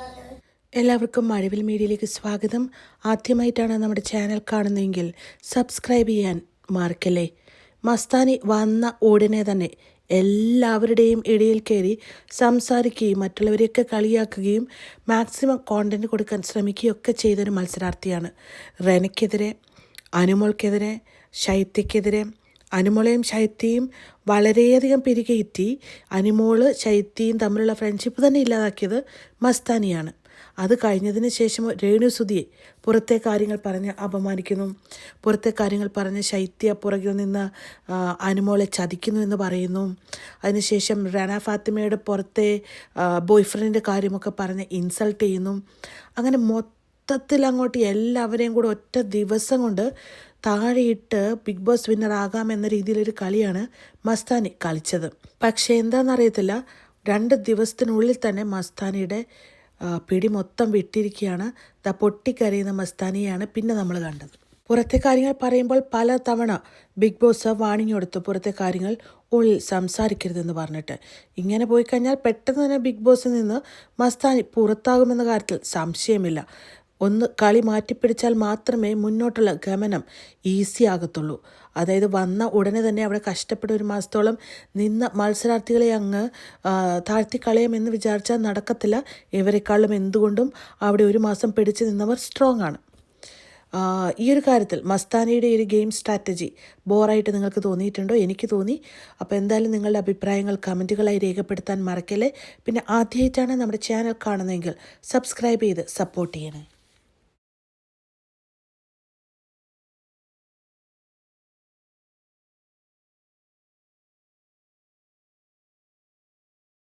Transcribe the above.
പറഞ്ഞത്? എല്ലാവർക്കും മഴവിൽ മീഡിയയിലേക്ക് സ്വാഗതം. ആദ്യമായിട്ടാണ് നമ്മുടെ ചാനൽ കാണുന്നതെങ്കിൽ സബ്സ്ക്രൈബ് ചെയ്യാൻ മറക്കല്ലേ? മസ്താനി വന്ന ഉടനെ തന്നെ എല്ലാവരുടെയും ഇടയിൽ കയറി സംസാരിക്കുകയും മറ്റുള്ളവരെയൊക്കെ കളിയാക്കുകയും മാക്സിമം കോണ്ടന്റ് കൊടുക്കാൻ ശ്രമിക്കുകയൊക്കെ ചെയ്തൊരു മത്സരാർത്ഥിയാണ്. റെനയ്ക്കെതിരെ അനുമോൾക്കെതിരെ ശൈത്യക്കെതിരെ അനുമോളെയും ശൈത്യയും വളരെയധികം പിരികയറ്റി അനുമോൾ ശൈത്യയും തമ്മിലുള്ള ഫ്രണ്ട്ഷിപ്പ് തന്നെ ഇല്ലാതാക്കിയത് മസ്താനിയാണ്. അത് കഴിഞ്ഞതിന് ശേഷം രേണു സുധിയെ പുറത്തെ കാര്യങ്ങൾ പറഞ്ഞ് അപമാനിക്കുന്നു. പുറത്തെ കാര്യങ്ങൾ പറഞ്ഞ് ശൈത്യ പുറകിൽ നിന്ന് അനുമോളെ ചതിക്കുന്നു എന്ന് പറയുന്നു. അതിനുശേഷം റണ ഫാത്തിമയുടെ പുറത്തെ ബോയ് ഫ്രണ്ടിന്റെ കാര്യമൊക്കെ പറഞ്ഞ് ഇൻസൾട്ട് ചെയ്യുന്നു. അങ്ങനെ മൊത്തത്തിൽ അങ്ങോട്ട് എല്ലാവരെയും കൂടെ ഒറ്റ ദിവസം കൊണ്ട് താഴെയിട്ട് ബിഗ് ബോസ് വിന്നർ ആകാം എന്ന രീതിയിലൊരു കളിയാണ് മസ്താനി കളിച്ചത്. പക്ഷേ എന്താണെന്നറിയത്തില്ല രണ്ട് ദിവസത്തിനുള്ളിൽ തന്നെ മസ്താനിയുടെ പിടി മൊത്തം വിട്ടിരിക്കുകയാണ്. ദ പൊട്ടിക്കരയുന്ന മസ്താനിയാണ് പിന്നെ നമ്മൾ കണ്ടത്. പുറത്തെ കാര്യങ്ങൾ പറയുമ്പോൾ പല തവണ ബിഗ് ബോസ് വാണിംഗ് കൊടുത്തു പുറത്തെ കാര്യങ്ങൾ ഉള്ളിൽ സംസാരിക്കരുതെന്ന് പറഞ്ഞിട്ട്. ഇങ്ങനെ പോയി കഴിഞ്ഞാൽ പെട്ടെന്ന് തന്നെ ബിഗ് ബോസിൽ നിന്ന് മസ്താനി പുറത്താകുമെന്ന കാര്യത്തിൽ സംശയമില്ല. ഒന്ന് കളി മാറ്റിപ്പിടിച്ചാൽ മാത്രമേ മുന്നോട്ടുള്ള ഗമനം ഈസി ആകത്തുള്ളൂ അതായത് വന്ന ഉടനെ തന്നെ അവിടെ കഷ്ടപ്പെട്ട ഒരു മാസത്തോളം നിന്ന മത്സരാർത്ഥികളെ അങ്ങ് താഴ്ത്തിക്കളയാമെന്ന് വിചാരിച്ചാൽ നടക്കത്തില്ല. ഇവരെക്കാളും എന്തുകൊണ്ടും അവിടെ ഒരു മാസം പിടിച്ചു നിന്നവർ സ്ട്രോങ് ആണ്. ഈ ഒരു കാര്യത്തിൽ മസ്താനിയുടെ ഒരു ഗെയിം സ്ട്രാറ്റജി ബോറായിട്ട് നിങ്ങൾക്ക് തോന്നിയിട്ടുണ്ടോ? എനിക്ക് തോന്നി. അപ്പോൾ എന്തായാലും നിങ്ങളുടെ അഭിപ്രായങ്ങൾ കമന്റുകളായി രേഖപ്പെടുത്താൻ മറക്കല്ലേ. പിന്നെ ആദ്യമായിട്ടാണ് നമ്മുടെ ചാനൽ കാണുന്നതെങ്കിൽ സബ്സ്ക്രൈബ് ചെയ്ത് സപ്പോർട്ട് ചെയ്യണേ.